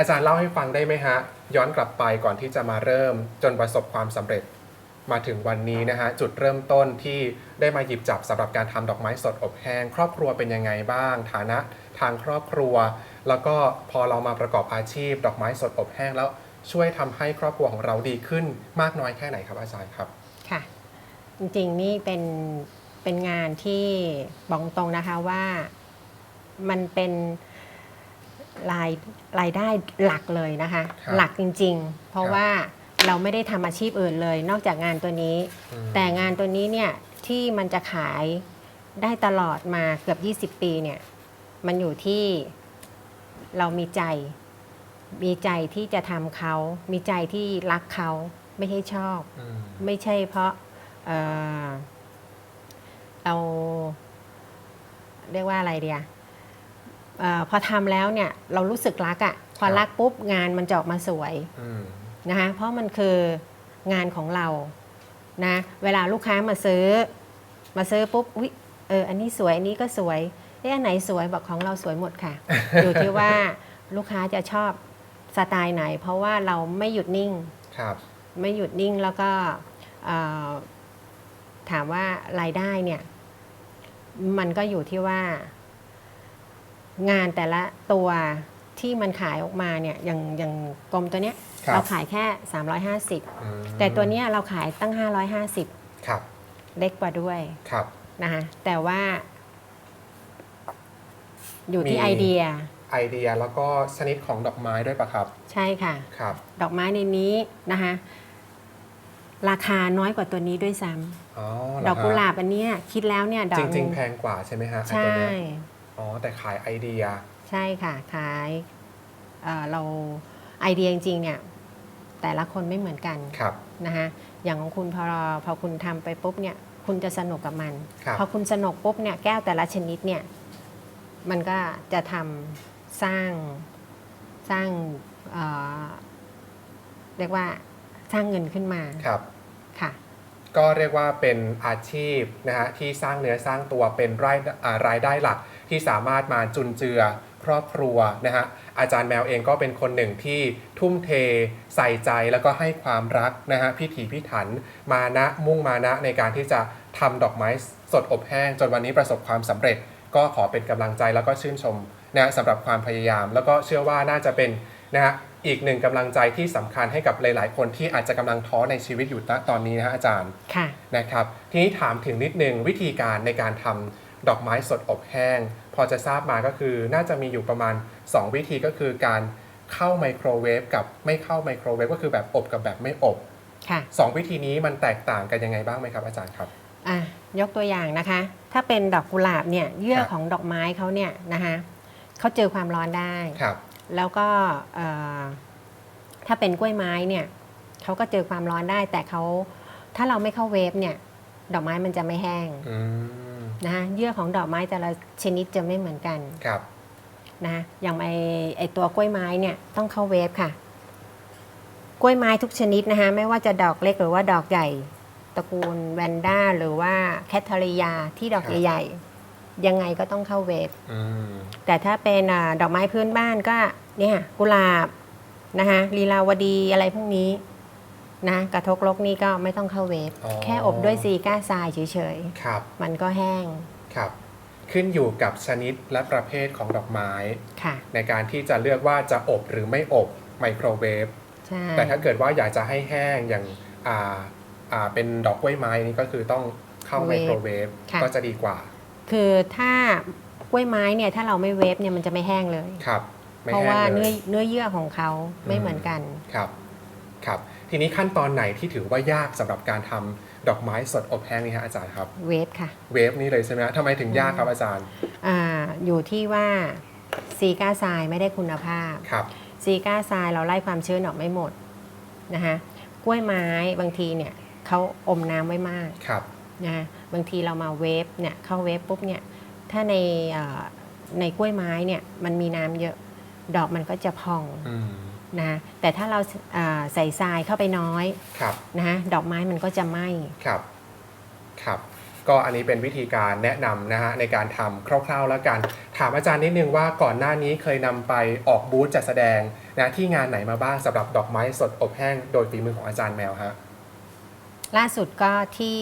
อาจารย์เล่าให้ฟังได้ไหมฮะ ย้อนกลับไปก่อนที่จะมาเริ่มจนประสบความสำเร็จ มาถึงวันนี้นะฮะ จุดเริ่มต้นที่ได้มาหยิบจับสำหรับการทำดอกไม้สดอบแห้ง ครอบครัวเป็นยังไงบ้าง ฐานะทางครอบครัว แล้วก็พอเรามาประกอบอาชีพ ดอกไม้สดอบแห้งแล้วช่วยทำให้ครอบครัวของเราดีขึ้นมากน้อยแค่ไหนครับอาจารย์ครับค่ะจริงๆนี่เป็นเป็นงานที่บอกตรงนะคะว่ามันเป็น รายรายได้หลักเลยนะคะ ครับหลักจริง ๆ เพราะครับว่าเราไม่ได้ทำอาชีพอื่นเลย นอกจากงานตัวนี้ อืม แต่งานตัวนี้เนี่ยที่มันจะขายได้ตลอดมาเกือบ 20 ปีเนี่ยมันอยู่ที่เรามีใจ มีใจที่จะทำเขา มีใจที่รักเขาไม่ใช่ชอบ อืมไม่ใช่เพราะเอ่อเราเรียกว่าอะไรเดียเออพอทำแล้วเนี่ยเรารู้สึกรักอะ่ะพอรักปุ๊บงานมันจะออกมาสวยอืมนะคะเพราะมันคืองานของเรานะเวลาลูกค้ามาซื้อ มาซื้อปุ๊บอุ๊ยเอออันนี้สวยอันนี้ก็สวยเอ๊ะอันไหนสวยบอกของเราสวยหมดค่ะ อยู่ที่ว่าลูกค้าจะชอบสไตล์ไหน เพราะว่าเราไม่หยุดนิ่งครับ ไม่หยุดนิ่งแล้วก็เอ่อถามว่ารายได้เนี่ย มันก็อยู่ที่ว่า งานแต่ละตัวที่มันขายออกมาเนี่ยอย่างอย่างกลมตัวเนี้ยครับ เราขายแค่อืม350แต่ตัวเนี้ยเราขายตั้ง 550 ครับเล็กกว่าด้วยครับ นะคะแต่ว่า อยู่ที่มีไอเดียไอเดียแล้วก็ชนิดของดอกไม้ด้วยปะครับใช่ค่ะ ครับดอกไม้ในนี้นะคะราคาน้อยกว่าตัวนี้ด้วยซ้ำอ๋อเรดอกกุหลาฮบอันเนี้ยคิดแล้วเนี่ยดะอจกริงๆหแพนึ่งกว่าใช่ไหมฮะไอ้ใช่ตัวเนี้ย อ๋อ แต่ขายไอเดีย ใช่ค่ะขายเอ่อเราไอเดียจริงๆเนี่ยแต่ละคนไม่เหมือนกันครับ นะคะอย่างของคุณพอพอคุณทำไปปุ๊บเนี่ยคุณจะสนุกกับมัน ครับ พอคุณสนุกปุ๊บเนี่ยแก้วแต่ละชนิดเนี่ยมันก็จะทำสร้างสร้างเอ่อเรียกว่าสร้างเงินขึ้นมาครับ ค่ะ ก็เรียกว่าเป็นอาชีพนะฮะที่สร้างเนื้อสร้างตัวเป็นรายอ่ารายได้หลัก ที่สามารถมาจุนเจือครอบครัวนะฮะอาจารย์แมวเองก็เป็นคนหนึ่งที่ทุ่มเทใส่ใจแล้วก็ให้ความรักนะฮะพิถีพิถันมานะมุ่งมานะในการที่จะทำดอกไม้สดอบแห้ง จนวันนี้ประสบความสำเร็จ ก็ขอเป็นกำลังใจแล้วก็ชื่นชมนะฮะสำหรับความพยายาม แล้วก็เชื่อว่าน่าจะเป็นนะฮะอีกหนึ่งกำลังใจที่สำคัญให้กับหลาย ๆ คนที่อาจจะกำลังท้อในชีวิตอยู่ณตอนนี้นะฮะอาจารย์ค่ะนะครับ ทีนี้ถามถึงนิดนึงวิธีการในการทำ ดอกไม้สดอบแห้ง พอจะทราบมาก็คือน่าจะมีอยู่ประมาณ 2 วิธีก็คือการเข้าไมโครเวฟกับไม่เข้าไมโครเวฟก็คือแบบอบกับแบบไม่อบค่ะ2วิธีนี้มันแตกต่างกันยังไงบ้างไหมครับอาจารย์ครับอะยกตัวอย่างนะคะ ถ้าเป็นดอกกุหลาบเนี่ยเยื่อครับของดอกไม้เขาเนี่ยนะคะเขาเจอความร้อนได้ครับแล้วก็เอ่อถ้าเป็นกล้วยไม้เนี่ยเขาก็เจอความร้อนได้แต่เขาถ้าเราไม่เข้าเวฟเนี่ย ดอกไม้มันจะไม่แห้งอืม นะคะเยื่อของดอกไม้แต่ละชนิดจะไม่เหมือนกันครับนะอย่างไอไอตัวกล้วยไม้เนี่ยต้องเข้าเวฟค่ะ กล้วยไม้ทุกชนิดนะคะไม่ว่าจะดอกเล็กหรือว่าดอกใหญ่ ตระกูลแวนด้าหรือว่าแคทเธอรียาที่ดอกใหญ่ๆยังไงก็ต้องเข้าเวฟ อืม แต่ถ้าเป็นอาดอกไม้พื้นบ้านก็เนี่ยกุหลาบนะคะลีลาวดีอะไรพวกนี้ นะกระทกลกนี่ก็ไม่ต้องเข้าเวฟอ๋อ แค่อบด้วยซีก้าทรายเฉยครับ ๆ มันก็แห้งครับ ขึ้นอยู่กับชนิดและประเภทของดอกไม้ ค่ะ ในการที่จะเลือกว่าจะอบหรือไม่อบไมโครเวฟ ใช่แต่ถ้าเกิดว่าอยากจะให้แห้งอย่างอ่าอ่าเป็นดอกกล้วยไม้นี่ก็คือต้องเข้าไมโครเวฟค่ะก็จะดีกว่า คือถ้ากล้วยไม้เนี่ยถ้าเราไม่เวฟเนี่ยมันจะไม่แห้งเลย ครับ ไม่เพราะแห้ว่างเลเนื้อย เนื้อเยื่อของเขาไม่เหมือนกัน ครับ ครับ ทีนี้ขั้นตอนไหนที่ถือว่ายากสำหรับการทำดอกไม้สดอบแห้งนี่ฮะอาจารย์ครับ เวฟค่ะเวฟนี่เลยใช่ไหมฮะทำไมถึงยากครับอาจารย์อาอยู่ที่ว่าซีก้าทรายไม่ได้คุณภาพครับ ซีก้าทรายเราไล่ความชื้นออกไม่หมดนะคะกล้วยไม้บางทีเนี่ยเขาอมน้ำไว้มากครับ นะคะบางทีเรามาเวฟเนี่ยเข้าเวฟปุ๊บเนี่ยถ้าในเอ่อในกล้วยไม้เนี่ยมันมีน้ำเยอะ ดอกมันก็จะพอง อืม นะคะแต่ถ้าเราอ่าใส่ทรายเข้าไปน้อยครับนะคะดอกไม้มันก็จะไหม้ ครับ ครับกก็อันนี้เป็นวิธีการแนะนำนะฮะในการทำคร่าว ๆ แล้วกัน ถามอาจารย์นิดนึงว่าก่อนหน้านี้เคยนำไปออกบูธจัดแสดงนะที่งานไหนมาบ้างสำหรับดอกไม้สดอบแห้งโดยฝีมือของอาจารย์แมวฮะล่าสุดก็ที่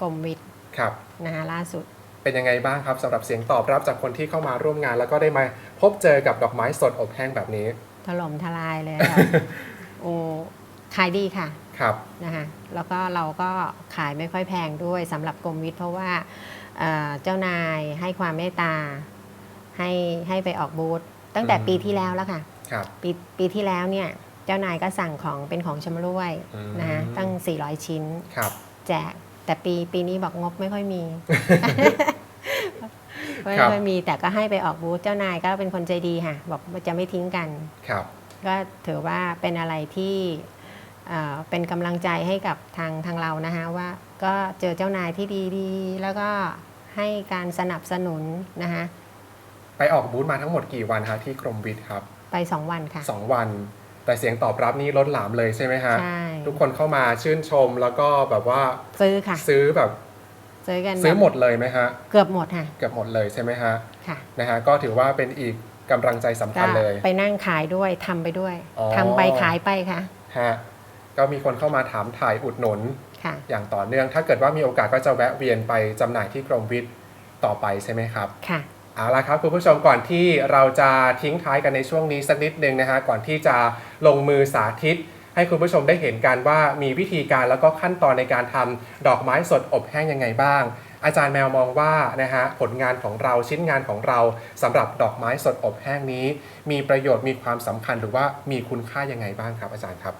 กรมวิทย์ครับ นะคะล่าสุด เป็นยังไงบ้างครับสำหรับเสียงตอบรับจากคนที่เข้ามาร่วมงาน แล้วก็ได้มาพบเจอกับดอกไม้สดอบแห้งแบบนี้ ถล่มทลายเลยค่ะ โอ้ขายดีค่ะครับนะคะแล้วก็เราก็ขายไม่ค่อยแพงด้วยสำหรับกรมวิทย์ เพราะว่าเอ่อเจ้านายให้ความเมตตาให้ให้ไปออกบูธตั้งแต่อืมปีที่แล้วแล้วค่ะ ครับปีปีที่แล้วเนี่ยเจ้านายก็สั่งของเป็นของชำร่วยอืมนะคะตั้ง 400 ชิ้น ครับ แจกแต่ปีปีนี้บอกงบไม่ค่อยมี ไม่ครับ ค่อยมีแต่ก็ให้ไปออกบูธเจ้านายก็เป็นคนใจดีค่ะ บอกว่าจะไม่ทิ้งกัน ครับ ก็ถือว่าเป็นอะไรที่เอ่อเป็นกำลังใจให้กับทางทางเรานะคะว่าก็เจอเจ้านายที่ดีๆ แล้วก็ให้การสนับสนุนนะคะไปออกบูธมาทั้งหมดกี่วันฮะที่กรมวิทย์ครับไป2วันค่ะ สองวัน แต่เสียงตอบรับนี่ล้นหลามเลยใช่ไหมฮะ ใช่ ทุกคนเข้ามาชื่นชมแล้วก็แบบว่าซื้อค่ะ ซื้อแบบ ซื้อกันซื้อแบบหมดเลยไหมฮะ เกือบหมดค่ะเกือบหมดเลยใช่ไหมฮะค่ะนะฮะก็ถือว่าเป็นอีกกำลังใจสำคัก็ญเลย ไปนั่งขายด้วยทำไปด้วยอ๋อทำไปขายไปค่ะฮะก็มีคนเข้ามาถามถ่ายอุดหนุนค่ะอย่างต่อเนื่อง ถ้าเกิดว่ามีโอกาสก็จะแวะเวียนไปจำหน่ายที่กรมวิทย์ต่อไปใช่ไหมครับค่ะเอาละครับคุณผู้ชมก่อนที่เราจะทิ้งท้ายกันในช่วงนี้สักนิดนึงนะฮะก่อนที่จะลงมือสาธิต ให้คุณผู้ชมได้เห็นกันว่ามีวิธีการแล้วก็ขั้นตอนในการทำดอกไม้สดอบแห้งยังไงบ้าง อาจารย์แมวมองว่านะฮะผลงานของเราชิ้นงานของเราสำหรับดอกไม้สดอบแห้งนี้ มีประโยชน์มีความสำคัญหรือว่ามีคุณค่ายังไงบ้างครับ อาจารย์ครับ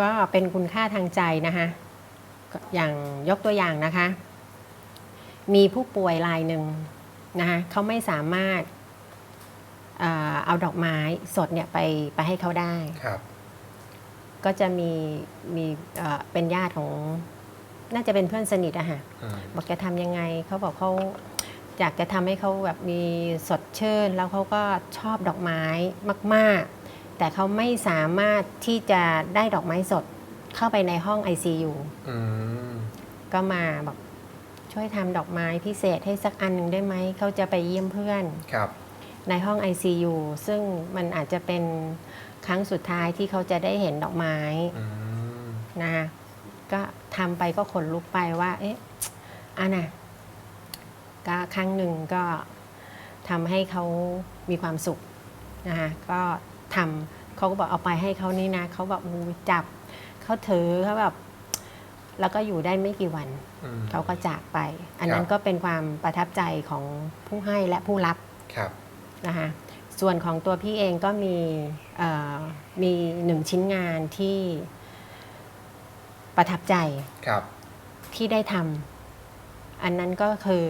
ก็เป็นคุณค่าทางใจนะคะอย่างยกตัวอย่างนะคะ มีผู้ป่วยรายหนึ่งนะคะเขาไม่สามารถ เอ่อเอาดอกไม้สดเนี่ยไปไปให้เขาได้ ครับ ก็จะมีมีเอ่อเป็นญาติของ น่าจะเป็นเพื่อนสนิทอะค่ะอืมบอกจะทำยังไงเขาบอกเขาอยากจะทำให้เขาแบบมีสดชื่น แล้วเขาก็ชอบดอกไม้มาก ๆ แต่เขาไม่สามารถที่จะได้ดอกไม้สดเข้าไปในห้อง ICU อืมก็มาบอกช่วยทำดอกไม้พิเศษให้สักอันหนึ่งได้ไหมเขาจะไปเยี่ยมเพื่อน ครับ ในห้อง ICU ซึ่งมันอาจจะเป็นครั้งสุดท้ายที่เขาจะได้เห็นดอกไม้อืมนะคะก็ทำไปก็ขนลุกไปว่า เอ๊ะอันน่ะก็ครั้งหนึ่งก็ทำให้เขามีความสุขนะคะก็ทำเขาก็บอกเอาไปให้เขานี่นะเขาแบบอู้จับเขาถือเขาแบบแล้วก็อยู่ได้ไม่กี่วัน อืม เขาก็จากไป อันนั้คนรับ ก็เป็นความประทับใจของผู้ให้และผู้รับ ครับ นะคะส่วนของตัวพี่เองก็มีเอ่อมีหนึ่งชิ้นงานที่ประทับใจครับที่ได้ทำอันนั้นก็คือ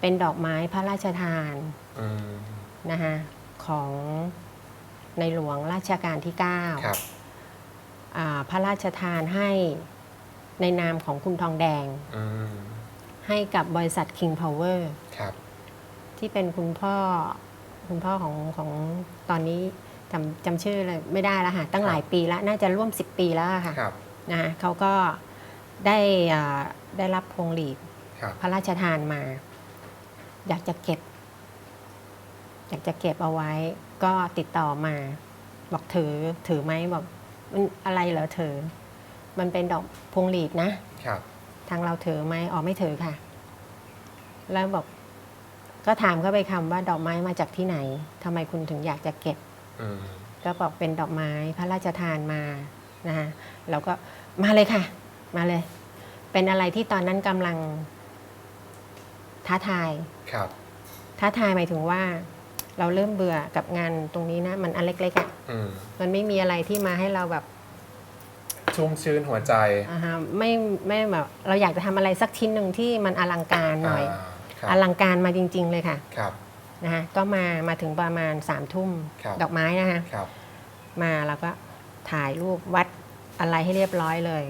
เป็นดอกไม้พระราชทานอืมนะคะของในหลวงราชการที่ครับ9อ่าพระราชทานให้ในนามของคุณทองแดงอืมให้กับบริษัท King Power ครับที่เป็นคุณพ่อ คุณพ่อของของตอนนี้จำจำชื่อเลยไม่ได้แล้วค่ะตั้งหลายปีแล้วน่าจะร่วม 10 ปีแล้วอะค่ะครับ นะคะเขาก็ได้อ่าได้รับพวงหลีดครับ พระราชทานมา อยากจะเก็บ อยากจะเก็บเอาไว้ ก็ติดต่อมา บอกถือถือไหมบอกมันอะไรเหรอถือ มันเป็นดอกพวงหลีดนะ ครับ ทางเราถือไหมอ๋อไม่ถือค่ะ แล้วบอก ก็ถามเขาไปคำว่าดอกไม้มาจากที่ไหนทำไมคุณถึงอยากจะเก็บ อืมก็บอกเป็นดอกไม้พระราชทานมานะคะเราก็มาเลยค่ะ มาเลย เป็นอะไรที่ตอนนั้นกำลังท้าทาย ครับ ท้าทายหมายถึงว่า เราเริ่มเบื่อกับงานตรงนี้นะ มันอันเล็กๆอะ่ะอืมมันไม่มีอะไรที่มาให้เราแบบชุ่มชื้นหัวใจอ่าฮะไม่ไม่แบบเราอยากจะทำอะไรสักชิ้นหนึ่งที่มันอลังการหน่อยา คอรับลังการมาจริง ๆ เลยค่ะครับ นะคะก็มามาถึงประมาณสามทุ่มครับ ดอกไม้นะคะครับ มาแล้วก็ถ่ายรูปวัดอะไรให้เรียบร้อยเลย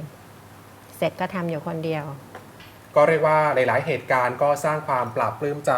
เสร็จก็ทำอยู่คนเดียว ก็เรียกว่าหลาย ๆ เหตุการณ์ก็สร้างความปราบปลื้มใจ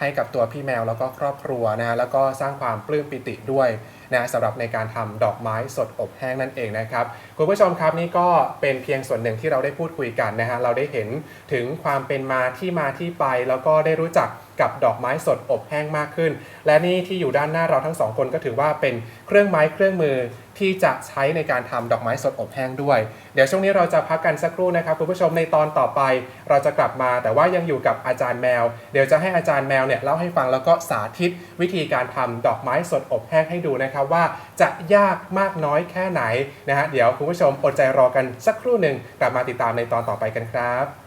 ให้กับตัวพี่แมวแล้วก็ครอบครัวนะฮะแล้วก็สร้างความปลื้มปิติด้วยนะสำหรับในการทำดอกไม้สดอบแห้งนั่นเองนะครับคุณผู้ชมครับนี่ก็เป็นเพียงส่วนหนึ่งที่เราได้พูดคุยกันนะฮะเราได้เห็นถึงความเป็นมาที่มาที่ไป แล้วก็ได้รู้จัก กับดอกไม้สดอบแห้งมากขึ้น และนี่ที่อยู่ด้านหน้าเราทั้งสองคนก็ถือว่าเป็นเครื่องไม้เครื่องมือที่จะใช้ในการทำดอกไม้สดอบแห้งด้วย เดี๋ยวช่วงนี้เราจะพักกันสักครู่นะครับคุณผู้ชมในตอนต่อไป เราจะกลับมาแต่ว่ายังอยู่กับอาจารย์แมว เดี๋ยวจะให้อาจารย์แมวเนี่ยเล่าให้ฟังแล้วก็สาธิต วิธีการทำดอกไม้สดอบแห้งให้ดูนะครับว่าจะยากมากน้อยแค่ไหนนะฮะเดี๋ยวคุณผู้ชมอดใจรอกันสักครู่หนึ่งกลับมาติดตามในตอนต่อไปกันครับ